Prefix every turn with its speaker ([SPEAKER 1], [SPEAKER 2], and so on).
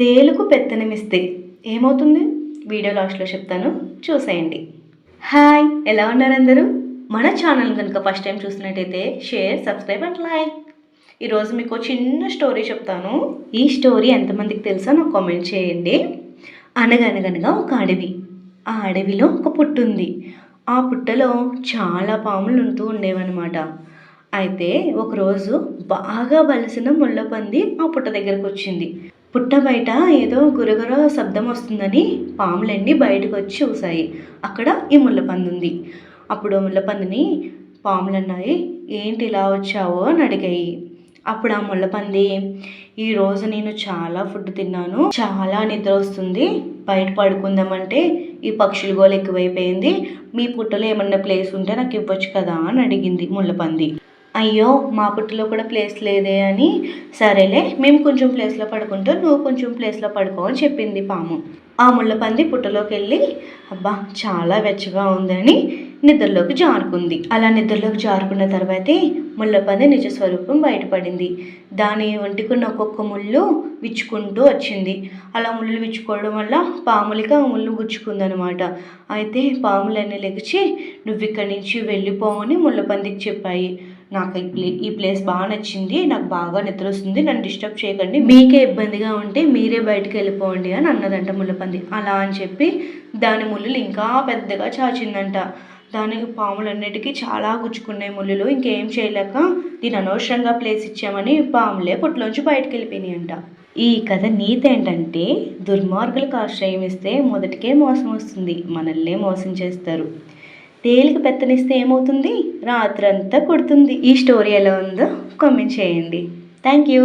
[SPEAKER 1] తేలుకు పెత్తనమిస్తే ఏమవుతుంది? వీడియో లాస్ట్లో చెప్తాను. చూసేయండి. హాయ్ ఎలా ఉన్నారు అందరూ? మన ఛానల్ కనుక ఫస్ట్ టైం చూసినట్టయితే షేర్ సబ్స్క్రైబ్ అండ్ లైక్. ఈరోజు మీకు చిన్న స్టోరీ చెప్తాను. ఈ స్టోరీ ఎంతమందికి తెలుసో నాకు కామెంట్ చేయండి. అనగనగనగా ఒక అడవి. ఆ అడవిలో ఒక పుట్టు ఉంది ఆ పుట్టలో చాలా పాములు ఉంటూ ఉండేవన్నమాట. అయితే ఒకరోజు బాగా బలిసిన ముళ్ళపంది ఆ పుట్ట దగ్గరకు వచ్చింది పుట్ట బయట ఏదో గురగుర శబ్దం వస్తుందని పాములన్నీ బయటకు వచ్చి చూసాయి అక్కడ ఈ ముళ్ళపంది ఉంది అప్పుడు ముళ్ళపందిని పాములు అన్నాయి ఏంటి ఇలా వచ్చావో? అని అడిగాయి. అప్పుడు ఆ ముళ్ళపంది ఈరోజు నేను చాలా ఫుడ్ తిన్నాను చాలా నిద్ర వస్తుంది బయట పడుకుందామంటే ఈ పక్షుల గోలు ఎక్కువైపోయింది మీ పుట్టలో ఏమన్నా ప్లేస్ ఉంటే నాకు ఇవ్వచ్చు కదా? అని అడిగింది ముళ్ళపంది. అయ్యో మా పుట్టలో కూడా ప్లేస్ లేదే అని. సరేలే మేము కొంచెం ప్లేస్లో పడుకుంటాం నువ్వు కొంచెం ప్లేస్లో పడుకో అని చెప్పింది పాము. ఆ ముళ్ళపంది పుట్టలోకి వెళ్ళి అబ్బా చాలా వెచ్చగా ఉందని నిద్రలోకి జారుకుంది. అలా నిద్రలోకి జారుకున్న తర్వాతే ముళ్ళపంది నిజ స్వరూపం బయటపడింది. దాని ఒంటికున్న ఒక్కొక్క ముళ్ళు విచ్చుకుంటూ వచ్చింది. అలా ముళ్ళు విచ్చుకోవడం వల్ల పాములకి ఆ ముళ్ళు గుచ్చుకుందనమాట. అయితే పాములన్నీ లెగిచి నువ్వు ఇక్కడి నుంచి వెళ్ళిపోవని ముళ్ళపందికి చెప్పాయి. నాకు ఈ ప్లే ఈ ప్లేస్ బాగా నచ్చింది నాకు బాగా నిద్ర వస్తుంది నన్ను డిస్టర్బ్ చేయకండి. మీకే ఇబ్బందిగా ఉంటే మీరే బయటకు వెళ్ళిపోండి అని అన్నదంట ముళ్ళపంది అలా అని చెప్పి దాని ముళ్ళులు ఇంకా పెద్దగా చాచిందంట. దాని పాములన్నిటికీ చాలా గుచ్చుకున్నాయి ముళ్ళులు ఇంకేం చేయలేక దీని అనవసరంగా ప్లేస్ ఇచ్చామని పాములే పుట్లోంచి బయటకు వెళ్ళిపోయినాయి అంట. ఈ కథ నీతి ఏంటంటే దుర్మార్గులకు ఆశ్రయం ఇస్తే మొదటికే మోసం వస్తుంది. మనల్నే మోసం చేస్తారు. తేలిక పెత్తనిస్తే ఏమవుతుంది? రాత్రంతా కొడుతుంది. ఈ స్టోరీ ఎలా ఉందో కామెంట్ చేయండి. Thank you